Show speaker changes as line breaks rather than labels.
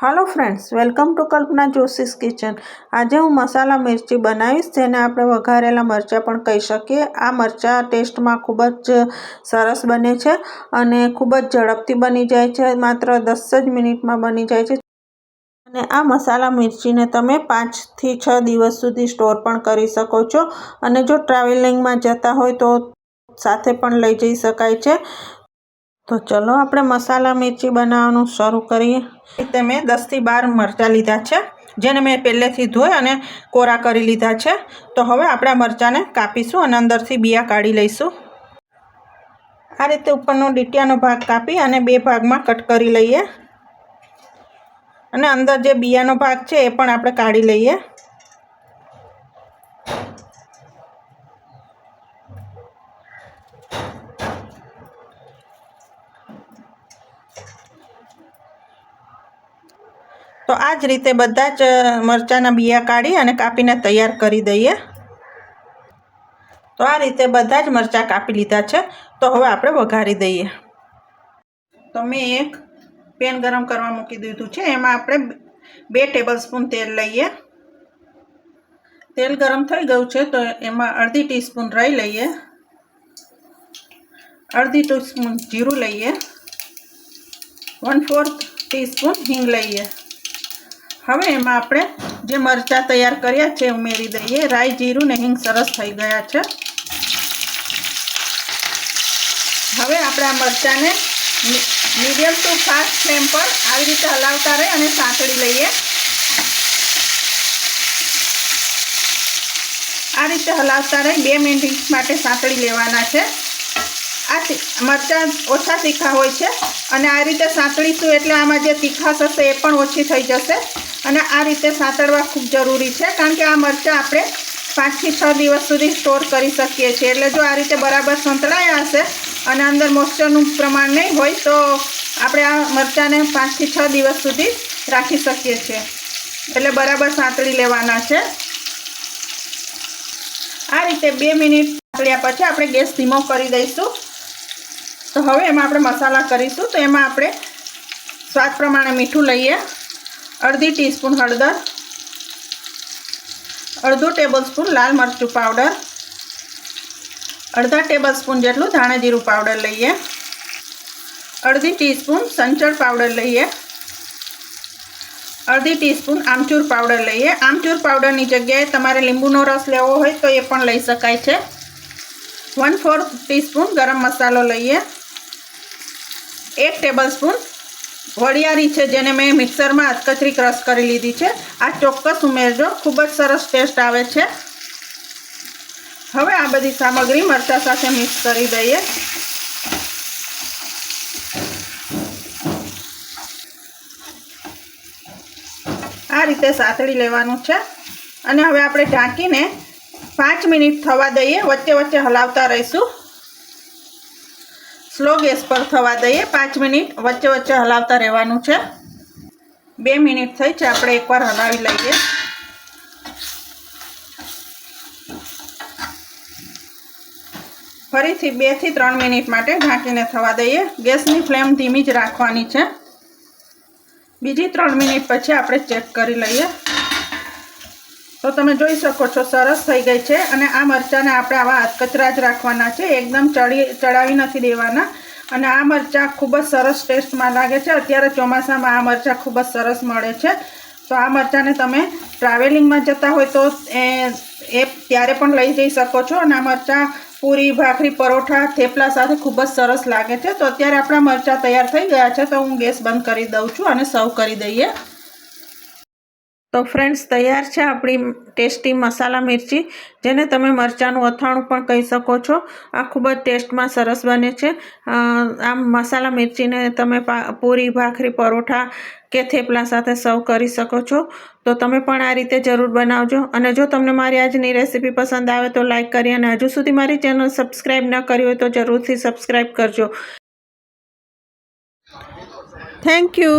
Hello friends welcome to Kalpana Joshi's kitchen આજે હું મસાલા મિરચી બનાવીશ, જેને આપણે વઘારેલા મરચાં પણ કહી શકીએ. આ મરચાં ટેસ્ટમાં ખૂબ જ સરસ બને છે અને ખૂબ જ ઝડપથી બની જાય છે. માત્ર દસ જ મિનિટમાં બની જાય છે. અને આ મસાલા મિરચીને તમે પાંચથી છ દિવસ સુધી સ્ટોર પણ કરી શકો છો. અને જો ટ્રાવેલિંગમાં જતા હોય તો સાથે પણ લઈ જઈ શકાય છે. તો ચલો આપણે મસાલા મિરચી બનાવવાનું શરૂ કરીએ. રીતે મેં દસથી બાર મરચાં લીધા છે, જેને મેં પહેલેથી ધોઈ અને કોરા કરી લીધા છે. તો હવે આપણે મરચાંને કાપીશું અને અંદરથી બિયા કાઢી લઈશું. આ રીતે ઉપરનો ડીટિયાનો ભાગ કાપી અને બે ભાગમાં કટ કરી લઈએ. અને અંદર જે બિયાનો ભાગ છે એ પણ આપણે કાઢી લઈએ. તો આ જ રીતે બધા જ મરચાંના બિયા કાઢી અને કાપીને તૈયાર કરી દઈએ. તો આ રીતે બધા જ મરચાં કાપી લીધા છે. તો હવે આપણે વઘારી દઈએ. તો મેં એક પેન ગરમ કરવા મૂકી દીધું છે. એમાં આપણે બે ટેબલ સ્પૂન તેલ લઈએ. તેલ ગરમ થઈ ગયું છે તો એમાં અડધી ટીસ્પૂન રાઈ લઈએ. અડધી ટીસ્પૂન જીરું લઈએ. વન ફોર્થ ટીસ્પૂન હિંગ લઈએ. હવે એમાં આપણે જે મરચાં તૈયાર કર્યા છે, ઉમેરી દઈએ. રાઈ જીરું ને હિંગ સરસ થઈ ગયા છે. હવે આપણે આ મરચાંને મીડિયમ ટુ ફાસ્ટ ફ્લેમ પર આવી રીતે હલાવતા રહે અને સાંકળી લઈએ. આ રીતે હલાવતા રહી બે મિનિટ માટે સાંકળી લેવાના છે. આ મરચાં ઓછા તીખા હોય છે અને આ રીતે સાંતળીશું એટલે આમાં જે તીખાશ હશે એ પણ ઓછી થઈ જશે અને આ રીતે સાંતળવા ખૂબ જરૂરી છે કારણ કે આ મરચાં આપણે પાંચથી છ દિવસ સુધી સ્ટોર કરી શકીએ છીએ. એટલે જો આ રીતે બરાબર સંતળાયા હશે અને અંદર મોઇસ્ચરનું પ્રમાણ નહીં હોય તો આપણે આ મરચાંને પાંચથી છ દિવસ સુધી રાખી શકીએ છીએ. એટલે બરાબર સાંતળી લેવાના છે. આ રીતે બે મિનિટ સાંતળ્યા પછી આપણે ગેસ ધીમો કરી દઈશું. તો હવે એમાં આપણે મસાલા કરીશું. તો એમાં આપણે સ્વાદ પ્રમાણે મીઠું લઈએ. અડધી ટીસ્પૂન હળદર. અડધું ટેબલ સ્પૂન લાલ મરચું પાવડર. અડધા ટેબલ સ્પૂન જેટલું ધાણાજીરું પાવડર લઈએ. અડધી ટીસ્પૂન સંચળ પાવડર લઈએ. અડધી ટીસ્પૂન આમચૂર પાવડર લઈએ. આમચૂર પાવડરની જગ્યાએ તમારે લીંબુનો રસ લેવો હોય તો એ પણ લઈ શકાય છે. વન ફોર્થ ટીસ્પૂન ગરમ મસાલો લઈએ. એક ટેબલ સ્પૂન વડિયારી છે, જેને મેં મિક્સરમાં અધકચરી ક્રશ કરી લીધી છે. આ ચોક્કસ ઉમેરજો, ખૂબ જ સરસ ટેસ્ટ આવે છે. હવે આ બધી સામગ્રી મરચાં સાથે મિક્સ કરી દઈએ. આ રીતે સાતળી લેવાનું છે. અને હવે આપણે ઢાંકીને પાંચ મિનિટ થવા દઈએ. વચ્ચે વચ્ચે હલાવતા રહીશું. સ્લો ગેસ પર થવા દઈએ. પાંચ મિનિટ વચ્ચે વચ્ચે હલાવતા રહેવાનું છે. બે મિનિટ થઈ છે, આપણે એકવાર હલાવી લઈએ. ફરીથી બેથી ત્રણ મિનિટ માટે ઢાંકીને થવા દઈએ. ગેસની ફ્લેમ ધીમી જ રાખવાની છે. બીજી ત્રણ મિનિટ પછી આપણે ચેક કરી લઈએ. તો તમે જોઈ શકો છો, સરસ થઈ ગઈ છે અને આ મરચાંને આપણે આવા કચરા જ રાખવાના છે, એકદમ ચડી, ચડાવી નથી દેવાના. અને આ મરચાં ખૂબ જ સરસ ટેસ્ટમાં લાગે છે. અત્યારે ચોમાસામાં આ મરચાં ખૂબ જ સરસ મળે છે. તો આ મરચાંને તમે ટ્રાવેલિંગમાં જતા હોય તો એ એ ત્યારે પણ લઈ જઈ શકો છો. અને આ મરચાં પૂરી, ભાખરી, પરોઠા, થેપલા સાથે ખૂબ જ સરસ લાગે છે. તો અત્યારે આપણા મરચાં તૈયાર થઈ ગયા છે. તો હું ગેસ બંધ કરી દઉં છું અને સર્વ કરી દઈએ. તો ફ્રેન્ડ્સ તૈયાર છે આપણી ટેસ્ટી મસાલા મિરચી, જેને તમે મરચાંનું અથાણું પણ કહી શકો છો. આ ખૂબ જ ટેસ્ટમાં સરસ બને છે. આમ મસાલા મિરચીને તમે પૂરી, ભાખરી, પરોઠા કે થેપલા સાથે સર્વ કરી શકો છો. તો તમે પણ આ રીતે જરૂર બનાવજો. અને જો તમને મારી આજની રેસીપી પસંદ આવે તો લાઇક કરી અને હજુ સુધી મારી ચેનલ સબસ્ક્રાઈબ ન કરી હોય તો જરૂરથી સબસ્ક્રાઈબ કરજો. Thank you